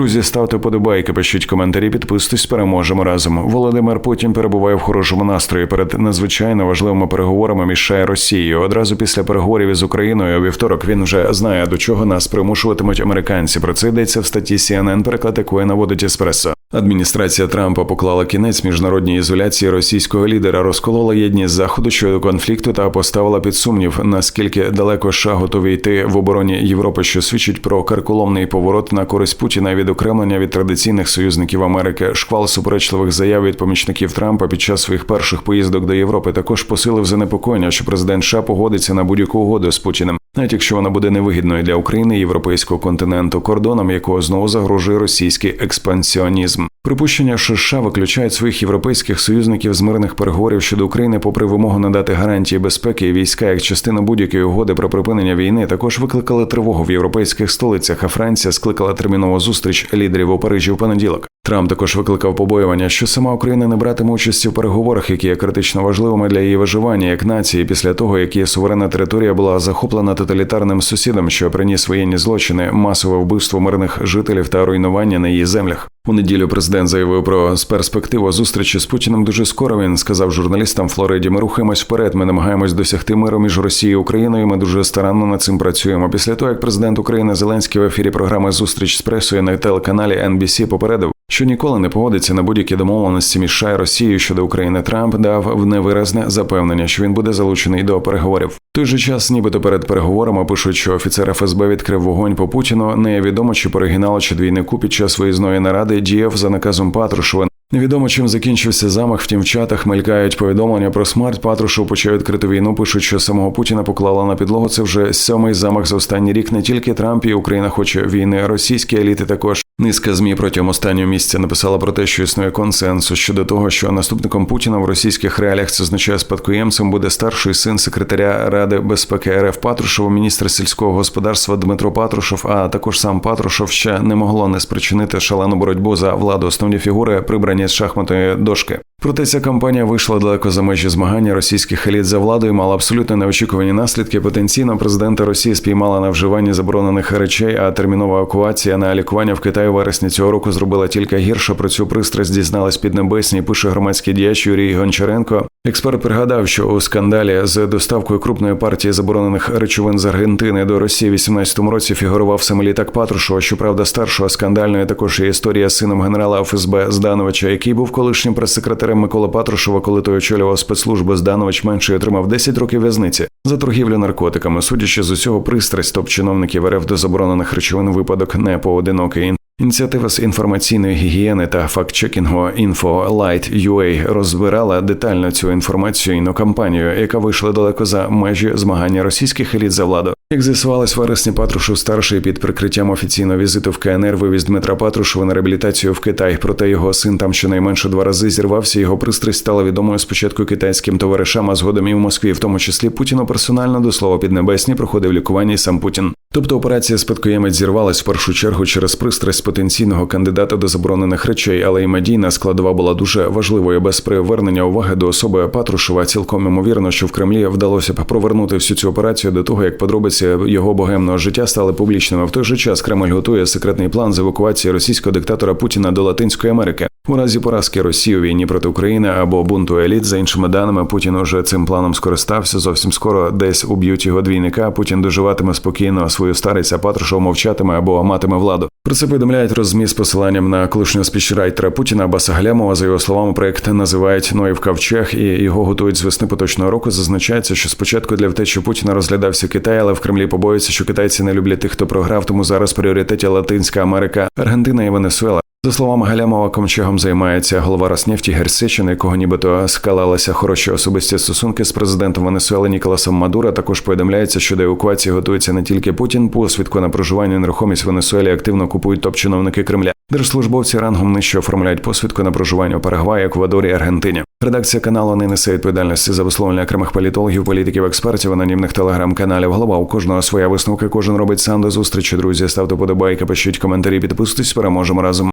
Друзі, ставте подобайки, пишіть коментарі, підписуйтесь, переможемо разом. Володимир Путін перебуває в хорошому настрої перед надзвичайно важливими переговорами між і Росією. Одразу після переговорів із Україною у вівторок він вже знає, до чого нас примушуватимуть американці. Про це йдеться в статті CNN, переклад якої наводить еспресо. Адміністрація Трампа поклала кінець міжнародній ізоляції російського лідера, розколола єдність заходу щодо конфлікту та поставила під сумнів, наскільки далеко США готові йти в обороні Європи, що свідчить про карколомний поворот на користь Путіна відокремлення від традиційних союзників Америки. Шквал суперечливих заяв від помічників Трампа під час своїх перших поїздок до Європи також посилив занепокоєння, що президент США погодиться на будь-яку угоду з Путіним. Навіть якщо вона буде невигідною для України європейського континенту, кордоном якого знову загрожує російський експансіонізм. Припущення, що США виключають своїх європейських союзників з мирних переговорів щодо України, попри вимогу надати гарантії безпеки і війська як частину будь-якої угоди про припинення війни, також викликали тривогу в європейських столицях. А Франція скликала термінову зустріч лідерів у Парижі в понеділок. Трамп також викликав побоювання, що сама Україна не братиме участі в переговорах, які є критично важливими для її виживання як нації, після того як її суверенна територія була захоплена тоталітарним сусідом, що приніс воєнні злочини, масове вбивство мирних жителів та руйнування на її землях. У неділю президент заявив про з перспективу зустрічі з Путіним дуже скоро. Він сказав журналістам Флориді: Ми рухаємось вперед. Ми намагаємось досягти миру між Росією і Україною. Ми дуже старанно над цим працюємо. Після того, як президент України Зеленський в ефірі програми Зустріч з пресою на телеканалі NBC попередив, що ніколи не погодиться на будь-які домовленості між США і Росією щодо України. Трамп дав в невиразне запевнення, що він буде залучений до переговорів. Той же час, нібито перед переговорами пишуть, що офіцер ФСБ відкрив вогонь по Путіну. Невідомо чи по оригіналу, чи двійнику під час виїзної наради діяв за наказом Патрушева. Невідомо чим закінчився замах. Втім, в чатах мелькають повідомлення про смерть. Патрушев почав відкриту війну. Пишуть, що самого Путіна поклала на підлогу. Це вже сьомий замах за останній рік. Не тільки Трамп і Україна хоче війни, російські еліти також. Низка змі протягом останнього місяця написала про те, що існує консенсус щодо того, що наступником Путіна в російських реаліях це означає спадкоємцем буде старший син секретаря Ради безпеки РФ Патрушева, міністр сільського господарства Дмитро Патрушев, а також сам Патрушев ще не могло не спричинити шалену боротьбу за владу. Основні фігури прибрані з шахматної дошки. Проте ця кампанія вийшла далеко за межі змагання російських еліт за владою, мала абсолютно неочікувані наслідки. Потенційно президента Росії спіймала на вживанні заборонених речей, а термінова евакуація на лікування в Китаї вересні цього року зробила тільки гірше. Про цю пристрасть дізналась піднебесні. Пише громадський діяч Юрій Гончаренко. Експерт пригадав, що у скандалі з доставкою крупної партії заборонених речовин з Аргентини до Росії в 18-му році фігурував саме літак Патрушева. Щоправда, старшого скандальної також є історія з сином генерала ФСБ Здановича, який був колишнім прес-секретарем Миколи Патрушева, коли той очолював спецслужби Зданович менше отримав 10 років в'язниці за торгівлю наркотиками. Судячи з усього пристрасть топ чиновників РФ до заборонених речовин випадок не поодинокий. Ініціатива з інформаційної гігієни та фактчекінгу InfoLight.ua розбирала детально цю інформаційну кампанію, яка вийшла далеко за межі змагання російських еліт за владу. Як з'ясувалось, вересні Патрушев старший під прикриттям офіційного візиту в КНР вивіз Дмитра Патрушева на реабілітацію в Китай. Проте його син там щонайменше два рази зірвався. Його пристрасть стала відомою спочатку китайським товаришам, а згодом і в Москві, в тому числі Путіну персонально до слова піднебесні проходив лікування і сам Путін. Тобто операція спадкоємець зірвалась в першу чергу через пристрасть потенційного кандидата до заборонених речей, але й медійна складова була дуже важливою. Без привернення уваги до особи Патрушева цілком ймовірно, що в Кремлі вдалося б провернути всю цю операцію до того, як подробиці його богемного життя стали публічними. В той же час Кремль готує секретний план з евакуації російського диктатора Путіна до Латинської Америки. У разі поразки Росії у війні проти України або бунту еліт, за іншими даними, Путін уже цим планом скористався. Зовсім скоро десь уб'ють його двійника. Путін доживатиме спокійно свою старість, а Патрушев мовчатиме або матиме владу. Про це повідомляють розмі з посиланням на колишнього спічрайтера Путіна Абаса Глямова. За його словами, проект називають Ноїв Ковчег і його готують з весни поточного року. Зазначається, що спочатку для втечі Путіна розглядався Китай, але в Кремлі побоюються, що китайці не люблять тих, хто програв. Тому зараз в пріоритеті Латинська Америка, Аргентина і Венесуела. За словами Галямова, комчегом займається голова Роснефті Герсечин, якого нібито скалалися хороші особисті стосунки з президентом Венесуели Ніколасом Мадура. Також повідомляється, що до евакуації готується не тільки Путін. Посвідку на проживання і нерухомість в Венесуелі активно купують топ-чиновники Кремля. Держслужбовці рангом нижче оформляють посвідку на проживання у Парагваї, Еквадорі Аргентині. Редакція каналу не несе відповідальності за висловлення окремих політологів, політиків, експертів, анонімних телеграм-каналів. Голова у кожного своя висновка. Кожен робить сам до зустрічі. Друзі, ставте подобайки, пишіть коментарі, підписуйтесь. Переможемо разом.